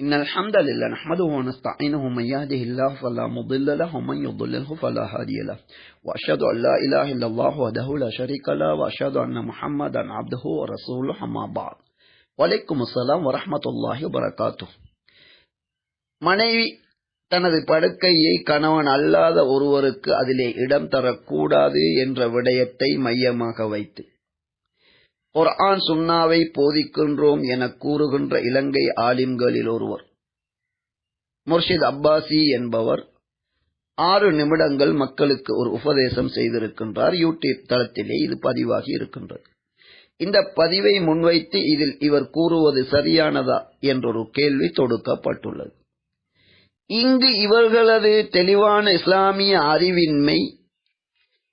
إن الحمد لله نحمده ونستعينه من يهده الله فلا مضل له ومن يضلله فلا هادي له وأشهد أن لا إله إلا الله وحده لا شريك له وأشهد أن محمدا عبده ورسوله أما بعد வலைக்கும் அஸ்லாம் வரமத்துல்லாஹி வரகாத்து மனைவி தனது படுக்கையை கணவன் அல்லாத ஒருவருக்கு அதிலே இடம் தரக்கூடாது என்ற விடயத்தை மையமாக வைத்து குர்ஆன் சுன்னாவை போதிக்கின்றோம் என கூறுகின்ற இலங்கை ஆலிம்களில் ஒருவர். முர்ஷித் அப்பாசி என்பவர் ஆறு நிமிடங்கள் மக்களுக்கு ஒரு உபதேசம் செய்திருக்கின்றார். யூடியூப் தளத்திலே இது பதிவாகி இருக்கின்றது. இந்த பதிவை முன்வைத்து இதில் இவர் கூறுவது சரியானதா என்றொரு கேள்வி தொடுக்கப்பட்டுள்ளது. இங்கு இவர்களது தெளிவான இஸ்லாமிய அறிவின்மை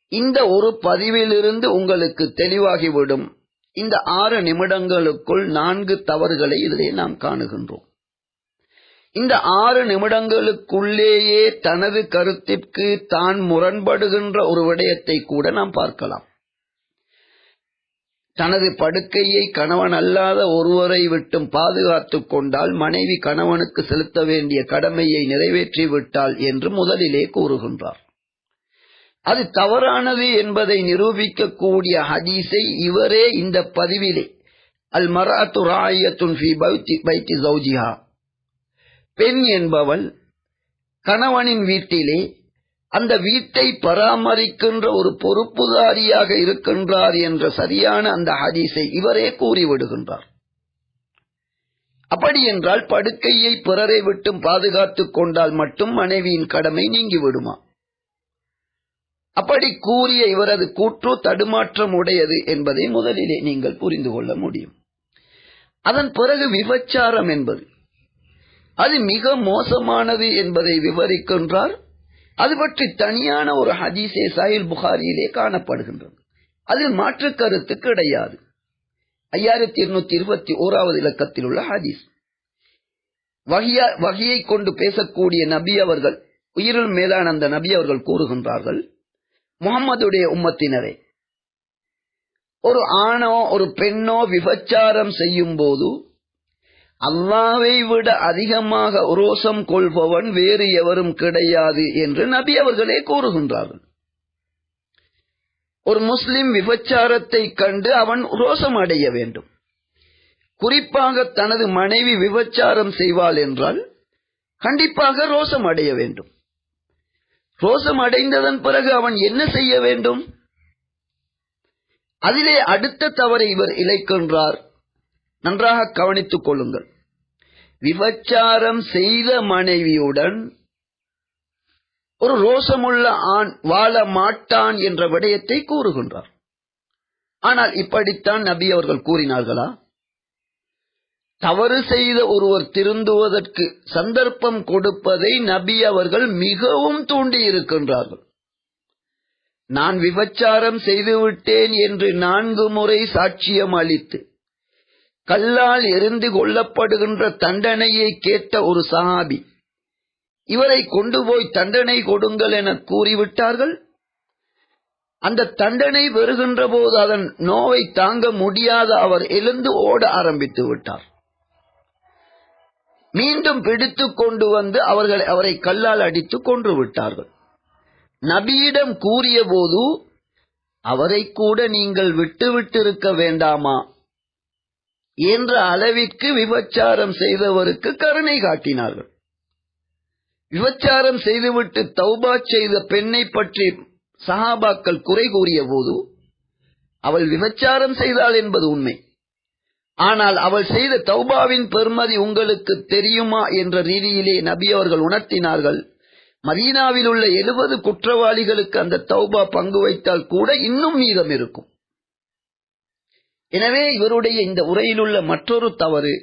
இந்த ஒரு பதிவிலிருந்து உங்களுக்கு தெளிவாகிவிடும். இந்த ஆறு நிமிடங்களுக்குள் நான்கு தவறுகளை இதிலே நாம் காணுகின்றோம். இந்த ஆறு நிமிடங்களுக்குள்ளேயே தனது கருத்திற்கு தான் முரண்படுகின்ற ஒரு விடயத்தை கூட நாம் பார்க்கலாம். தனது படுக்கையை கணவன் அல்லாத ஒருவரை விட்டும் பாதுகாத்துக் கொண்டால் மனைவி கணவனுக்கு செலுத்த வேண்டிய கடமையை நிறைவேற்றிவிட்டாள் என்று முதலிலே கூறுகின்றார். அது தவறானது என்பதை நிரூபிக்கக்கூடிய ஹதீஸை இவரே இந்த பதிவிலே அல் மராத்து ராயத்துன் ஃபி பைத்தி சௌஜிஹா. பெண் என்பவள் கணவனின் வீட்டிலே அந்த வீட்டை பராமரிக்கின்ற ஒரு பொறுப்புதாரியாக இருக்கின்றார் என்ற சரியான அந்த ஹதீஸை இவரே கூறிவிடுகின்றார். அப்படி என்றால் படுக்கையை பிறரை விட்டும் பாதுகாத்துக் கொண்டால் மட்டும் மனைவியின் கடமை நீங்கிவிடுமா? அப்படி கூறிய இவரது கூற்று தடுமாற்றம் உடையது என்பதை முதலிலே நீங்கள் புரிந்து கொள்ள முடியும். அதன் பிறகு விபச்சாரம் என்பது. அது மிக மோசமானது என்பதை விவரிக்கின்றார். அது பற்றி தனியான ஒரு ஹதீஸே சாயில் புகாரியிலே காணப்படுகின்றது. அதில் மாற்று கருத்து கிடையாது. ஐயாயிரத்தி இருநூத்தி இருபத்தி ஓராவது இலக்கத்தில் உள்ள ஹதீஸ். வகையை கொண்டு பேசக்கூடிய நபி அவர்கள் உயிரில் மேலான அந்த நபி அவர்கள் கூறுகின்றார்கள் முகம்மதுடைய உம்மத்தினரே. ஒரு ஆணோ ஒரு பெண்ணோ விபச்சாரம் செய்யும் போது அல்லாவை விட அதிகமாக ரோசம் கொள்பவன் வேறு எவரும் கிடையாது என்று நபி அவர்களே கூறுகின்றார்கள். ஒரு முஸ்லிம் விபச்சாரத்தை கண்டு அவன் ரோசம் அடைய வேண்டும். குறிப்பாக தனது மனைவி விபச்சாரம் செய்வாள் என்றால் கண்டிப்பாக ரோசம் அடைய வேண்டும். ரோசம் அடைந்ததன் பிறகு அவன் என்ன செய்ய வேண்டும்? அதிலே அடுத்த தவறை இவர் இழைக்கின்றார். நன்றாக கவனித்துக் கொள்ளுங்கள். விபச்சாரம் செய்த மனைவியுடன் ஒரு ரோசமுள்ள ஆண் வாழ மாட்டான் என்ற விடயத்தை கூறுகின்றார். ஆனால் இப்படித்தான் நபி அவர்கள் கூறினார்களா? தவறு செய்த ஒருவர் திருந்துவதற்கு சந்தர்ப்பம் கொடுப்பதை நபி அவர்கள் மிகவும் தூண்டி இருக்கின்றார்கள். நான் விபச்சாரம் செய்துவிட்டேன் என்று நான்கு முறை சாட்சியம் அளித்து கல்லால் எரிந்து கொள்ளப்படுகின்ற தண்டனையை கேட்ட ஒரு சஹாபி இவரை கொண்டு போய் தண்டனை கொடுங்கள் என கூறிவிட்டார்கள். அந்த தண்டனை பெறுகின்ற போது அதன் நோவை தாங்க முடியாத அவர் எழுந்து ஓட ஆரம்பித்து விட்டார். மீண்டும் பிடித்து கொண்டு வந்து அவர்கள் அவரை கல்லால் அடித்து கொன்று விட்டார்கள். நபியிடம் கூறிய போது அவரை கூட நீங்கள் விட்டுவிட்டிருக்க வேண்டாமா என்ற அளவிற்கு விபச்சாரம் செய்தவருக்கு கருணை காட்டினார்கள். விபச்சாரம் செய்துவிட்டு தௌபா செய்த பெண்ணை பற்றி சஹாபாக்கள் குறை கூறிய போது அவள் விபச்சாரம் செய்தாள் என்பது உண்மை. ஆனால் அவள் செய்த தௌபாவின் பெருமதி உங்களுக்கு தெரியுமா என்ற ரீதியிலே நபி அவர்கள் உணர்த்தினார்கள். மதீனாவில் உள்ள எழுபது குற்றவாளிகளுக்கு அந்த தௌபா பங்கு வைத்தால் கூட இன்னும் மீதம் இருக்கும். எனவே இவருடைய இந்த உரையில் உள்ள மற்றொரு தவறு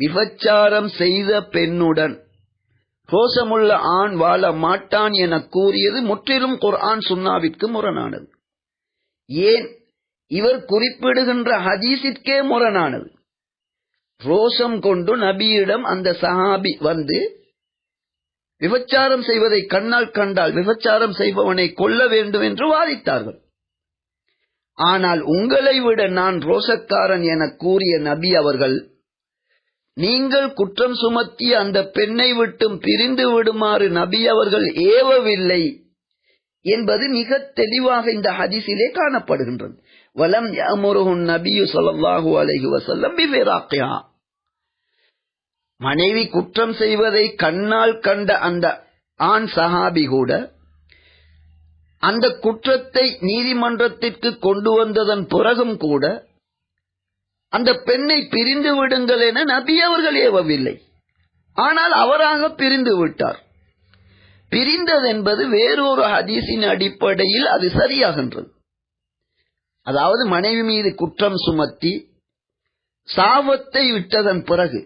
விபச்சாரம் செய்த பெண்ணுடன் ரோசமுள்ள ஆண் வாழ மாட்டான் என கூறியது முற்றிலும் குர்ஆன் சுன்னாவிற்கு முரணானது. ஏன் இவர் குறிப்பிடுகின்ற ஹதீஸிற்கே முரணானது. ரோஷம் கொண்டு நபியிடம் அந்த சஹாபி வந்து விபச்சாரம் செய்வதை கண்ணால் கண்டால் விபச்சாரம் செய்பவனை கொல்ல வேண்டும் என்று வாதித்தார்கள். ஆனால் உங்களை விட நான் ரோசக்காரன் என கூறிய நபி அவர்கள் நீங்கள் குற்றம் சுமத்திய அந்த பெண்ணை விட்டும் பிரிந்து விடுமாறு நபி அவர்கள் ஏவவில்லை என்பது மிக தெளிவாக இந்த ஹதிசிலே காணப்படுகின்றது. வலம் யமுருஹுன் நபியு ஸல்லல்லாஹு அலஹி வசல்லம் பிஃபிராக்கியா மனைவி குற்றம் செய்வதை கண்ணால் கண்ட அந்த ஆண் சஹாபி கூட அந்த குற்றத்தை நீதிமன்றத்திற்கு கொண்டு வந்ததன் பிறகும் கூட அந்த பெண்ணை பிரிந்து விடுங்கள் என நபி அவர்கள் ஏவவில்லை. ஆனால் அவராக பிரிந்து விட்டார். பிரிந்தது என்பது வேறொரு ஹதீஸின் அடிப்படையில் அது சரியாகின்றது. அதாவது மனைவி மீது குற்றம் சுமத்தி சாபத்தை விட்டதன் பிறகு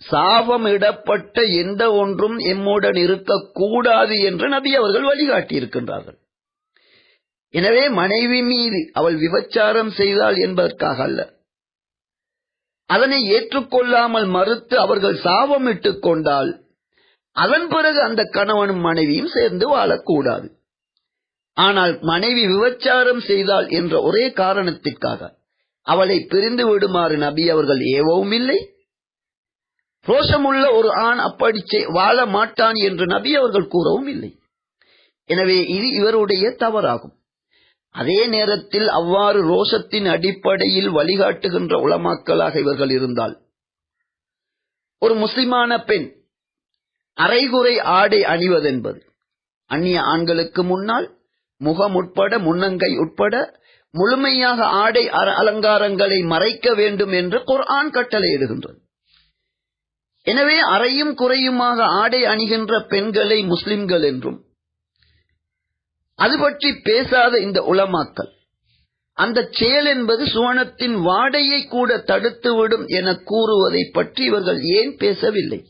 சாபம் இடப்பட்ட எந்த ஒன்றும் எம்முடன் இருக்கக்கூடாது என்று நபி அவர்கள் வழிகாட்டியிருக்கின்றார்கள். எனவே மனைவி மீது அவள் விபச்சாரம் செய்தாள் என்பதற்காக அல்ல. அதனை ஏற்றுக்கொள்ளாமல் மறுத்து அவர்கள் சாபமிட்டுக் கொண்டால் அதன் பிறகு அந்த கணவனும் மனைவியும் சேர்ந்து வாழக்கூடாது. ஆனால் மனைவி விபச்சாரம் செய்தாள் என்ற ஒரே காரணத்திற்காக அவளை பிரிந்து விடுமாறு நபி அவர்கள் ஏவவும் இல்லை. ரோஷமுள்ள ஒரு ஆண் அப்படி வாழ மாட்டான் என்று நபி அவர்கள் கூறவும் இல்லை. எனவே இது இவருடைய தவறாகும். அதே நேரத்தில் அவ்வாறு ரோஷத்தின் அடிப்படையில் வழிகாட்டுகின்ற உளமாக்களாக இவர்கள் இருந்தால் ஒரு முஸ்லிமான பெண் அரைகுறை ஆடை அணிவதென்பது அந்நிய ஆண்களுக்கு முன்னால் முகம் உட்பட முன்னங்கை உட்பட முழுமையாக ஆடை அலங்காரங்களை மறைக்க வேண்டும் என்று குர்ஆன் கட்டளையிடுகின்றது எனவே அறையும் குறையுமாக ஆடை அணிகின்ற பெண்களை முஸ்லிம்கள் என்றும் அது பற்றி பேசாத இந்த உளமாக்கல் அந்த செயல் என்பது சுவனத்தின் வாடையை கூட தடுத்துவிடும் என கூறுவதை பற்றி இவர்கள் ஏன் பேசவில்லை?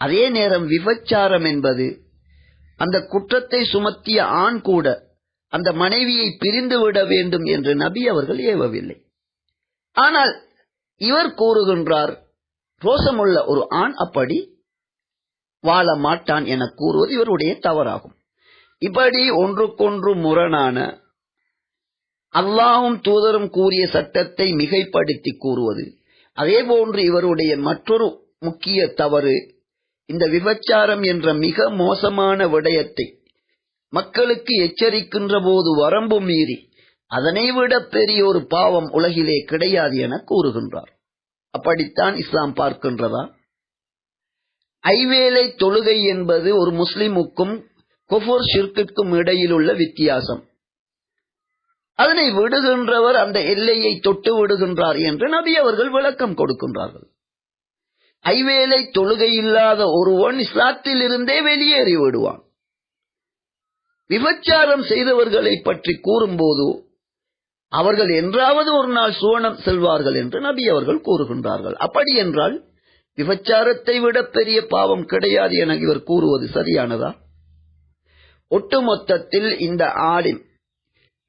அதே நேரம் விபச்சாரம் என்பது அந்த குற்றத்தை சுமத்திய ஆண் கூட அந்த மனைவியை பிரிந்து விட வேண்டும் என்று நபி அவர்கள் ஏவவில்லை. ஆனால் இவர் கூறுகின்றார் ரோசமுள்ள ஒரு ஆண் அப்படி வாழ மாட்டான் என கூறுவது இவருடைய தவறாகும். இப்படி ஒன்றுக்கொன்று முரணான அல்லாவும் தூதரும் கூறிய சட்டத்தை மிகைப்படுத்தி கூறுவது அதே போன்று இவருடைய மற்றொரு முக்கிய தவறு இந்த விபச்சாரம் என்ற மிக மோசமான விடயத்தை மக்களுக்கு எச்சரிக்கின்ற போது வரம்பு மீறி அதனை விட பெரிய ஒரு பாவம் உலகிலே கிடையாது என கூறுகின்றார். அப்படித்தான் இஸ்லாம் பார்க்கின்றதா? ஐவேளை தொழுகை என்பது ஒரு முஸ்லிமுக்கும் குஃபூர் ஷிர்கிற்கும் இடையில் உள்ள வித்தியாசம். அதனை விடுகின்றவர் அந்த எல்லையை தொட்டு விடுகின்றார் என்று நபி அவர்கள் விளக்கம் கொடுக்கின்றார்கள். ஐவேளை தொழுகை இல்லாத ஒருவன் இஸ்லாத்தில் இருந்தே வெளியேறி விடுவான் விபச்சாரம் செய்தவர்களை பற்றி கூறும்போது அவர்கள் என்றாவது ஒரு நாள் சுவனம் செல்வார்கள் என்று நபி அவர்கள் கூறுகின்றார்கள். அப்படி என்றால் விபச்சாரத்தை விட பெரிய பாவம் கிடையாது என இவர் கூறுவது சரியானதா? ஒட்டுமொத்தத்தில் இந்த ஆலிம்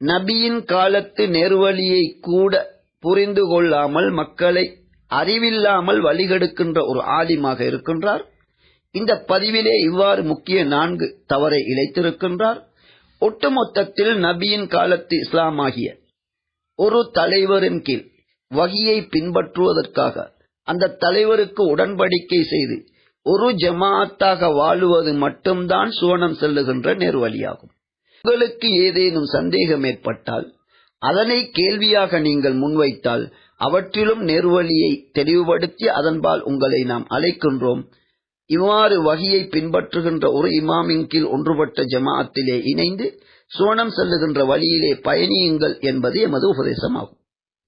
நபியின் காலத்து நெருவழியை கூட புரிந்து கொள்ளாமல் மக்களை அறிவில்லாமல் வழிகெடுக்கின்ற ஒரு ஆலிமாக இருக்கின்றார். இந்த பதிவிலே இவ்வாறு முக்கிய நான்கு தவறை இழைத்திருக்கின்றார். ஒட்டுமொத்தத்தில் நபியின் காலத்து இஸ்லாமாகிய ஒரு தலைவரின் கீழ் வகியை பின்பற்றுவதற்காக அந்த தலைவருக்கு உடன்படிக்கை செய்து ஒரு ஜமாத்தாக வாழுவது மட்டும்தான் சுவனம் செல்லுகின்ற நேர்வழியாகும். உங்களுக்கு ஏதேனும் சந்தேகம் ஏற்பட்டால் அதனை கேள்வியாக நீங்கள் முன்வைத்தால் அவற்றிலும் நேர்வழியை தெளிவுபடுத்தி அதன்பால் உங்களை நாம் அழைக்கின்றோம். இவ்வாறு வகையை பின்பற்றுகின்ற ஒரு இமாமின் கீழ் ஒன்றுபட்ட ஜமாஅத்திலே இணைந்து சுவனம் செல்லுகின்ற வழியிலே பயணியுங்கள் என்பது எமது உபதேசமாகும்.